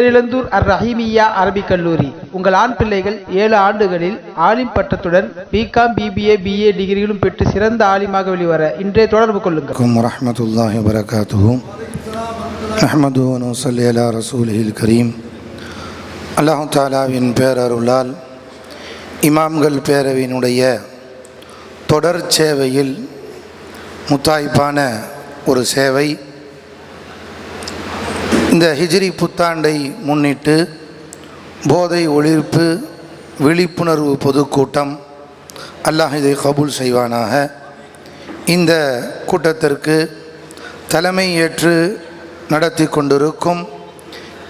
பேரிழந்தூர் அர் ரஹீமியா அரபிக் கல்லூரி. உங்கள் ஆண் பிள்ளைகள் ஏழு ஆண்டுகளில் ஆலிம் பட்டத்துடன் பிகாம் பிபிஏ பிஏ டிகிரிகளும் பெற்று சிறந்த ஆலிமாக வெளிவர இன்றைய தொடர்பு கொள்ளுங்கள். வரமத்துல்லாஹி வரகாத்துஹும் அஹமது நூசல்லி அலா ரசூலில் கரீம். அல்லாஹு தாலாவின் பேரருளால் இமாம்கள் பேரவையினுடைய தொடர் சேவையில் முத்தாய்ப்பான ஒரு சேவை இந்த ஹிஜ்ரி புத்தாண்டை முன்னிட்டு போதை ஒழிப்பு விழிப்புணர்வு பொதுக்கூட்டம் அல்லாஹ் இதை கபூல் செய்வானாக. இந்த கூட்டத்திற்கு தலைமை ஏற்று நடத்தி கொண்டிருக்கும்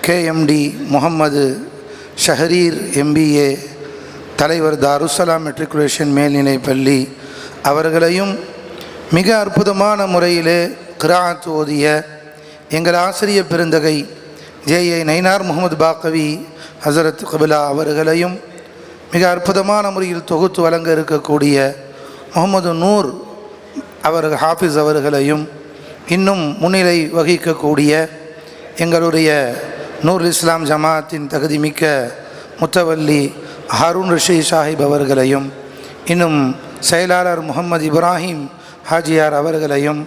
கேஎம்டி முகம்மது ஷஹரீர் எம்பிஏ தலைவர் தாருசலாம் மெட்ரிகுலேஷன் மேல்நிலை பள்ளி அவர்களையும் மிக அற்புதமான முறையிலே கிராத் ஓதிய எங்கள் ஆசிரியர் பெருந்தகை ஜே. ஏ. நைனார் முகமது பாக்கவி ஹசரத் கபிலா அவர்களையும் மிக அற்புதமான முறையில் தொகுத்து வழங்க இருக்கக்கூடிய முகமது நூர் அவர்கள் ஹாஃபிஸ் அவர்களையும் இன்னும் முன்னிலை வகிக்கக்கூடிய எங்களுடைய நூர் இஸ்லாம் ஜமாத்தின் தகுதிமிக்க முத்தவல்லி ஹாரூன் ரிஷி சாஹிப் அவர்களையும் இன்னும் செயலாளர் முகமது இப்ராஹிம் ஹாஜியார் அவர்களையும்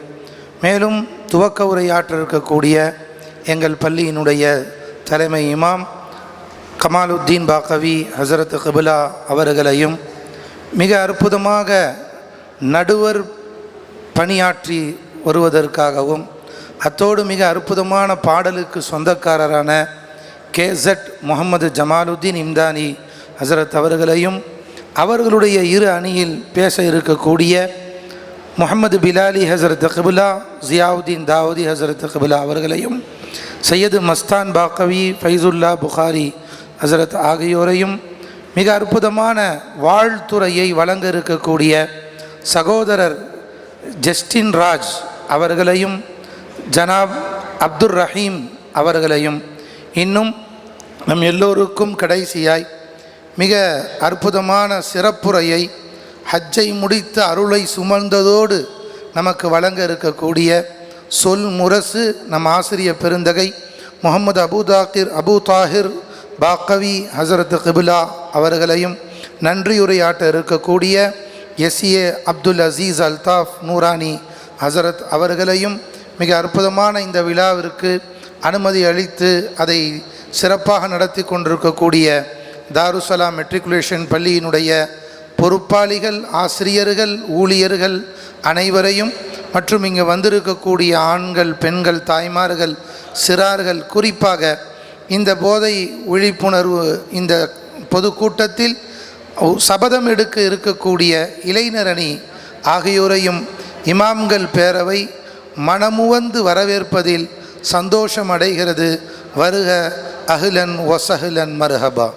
மேலும் துவக்க உரையாற்ற இருக்கக்கூடிய எங்கள் பள்ளியினுடைய தலைமை இமாம் கமாலுத்தீன் பாக்கவி ஹசரத் கபிலா அவர்களையும் மிக அற்புதமாக நடுவர் பணியாற்றி வருவதற்காகவும் அத்தோடு மிக அற்புதமான பாடலுக்கு சொந்தக்காரரான கேசட் முகமது ஜமாலுத்தீன் இம்தானி ஹசரத் அவர்களையும் அவர்களுடைய இரு அணியில் பேச இருக்கக்கூடிய முகமது பிலாலி ஹசரத் கபிலா ஜியாவுதீன் தாவூதி ஹசரத் கபிலா அவர்களையும் சையது மஸ்தான் பாக்கவி ஃபைசுல்லா புகாரி ஹசரத் ஆகியோரையும் மிக அற்புதமான வாழ்த்துறையை வழங்க இருக்கக்கூடிய சகோதரர் ஜஸ்டின் ராஜ் அவர்களையும் ஜனாப் அப்துர் ரஹீம் அவர்களையும் இன்னும் நம் எல்லோருக்கும் கடைசியாய் மிக அற்புதமான சிறப்புரையை ஹஜ்ஜை முடித்த அருளை சுமந்ததோடு நமக்கு வழங்க இருக்கக்கூடிய சொல் முரசு நம் ஆசிரியர் பெருந்தகை முகமது அபு தாக்கிர் அபு தாஹிர் பாக்கவி ஹசரத் கிபிலா அவர்களையும் நன்றியுரையாட்ட இருக்கக்கூடிய எஸ்ஏ அப்துல் அசீஸ் அல்தாஃப் நூரானி ஹசரத் அவர்களையும் மிக அற்புதமான இந்த விழாவிற்கு அனுமதி அளித்து அதை சிறப்பாக நடத்தி கொண்டிருக்கக்கூடிய தாருசலாம் மெட்ரிகுலேஷன் பள்ளியினுடைய பொறுப்பாளிகள் ஆசிரியர்கள் ஊழியர்கள் அனைவரையும் மற்றும் இங்கே வந்திருக்கக்கூடிய ஆண்கள் பெண்கள் தாய்மார்கள் சிறார்கள் குறிப்பாக இந்த போதை விழிப்புணர்வு இந்த பொதுக்கூட்டத்தில் சபதம் எடுக்க இருக்கக்கூடிய இளைஞரணி ஆகியோரையும் இமாம்கள் பேரவை மனமுவந்து வரவேற்பதில் சந்தோஷம் அடைகிறது வருக அகிலன் ஒசஹிலன் மருஹபா.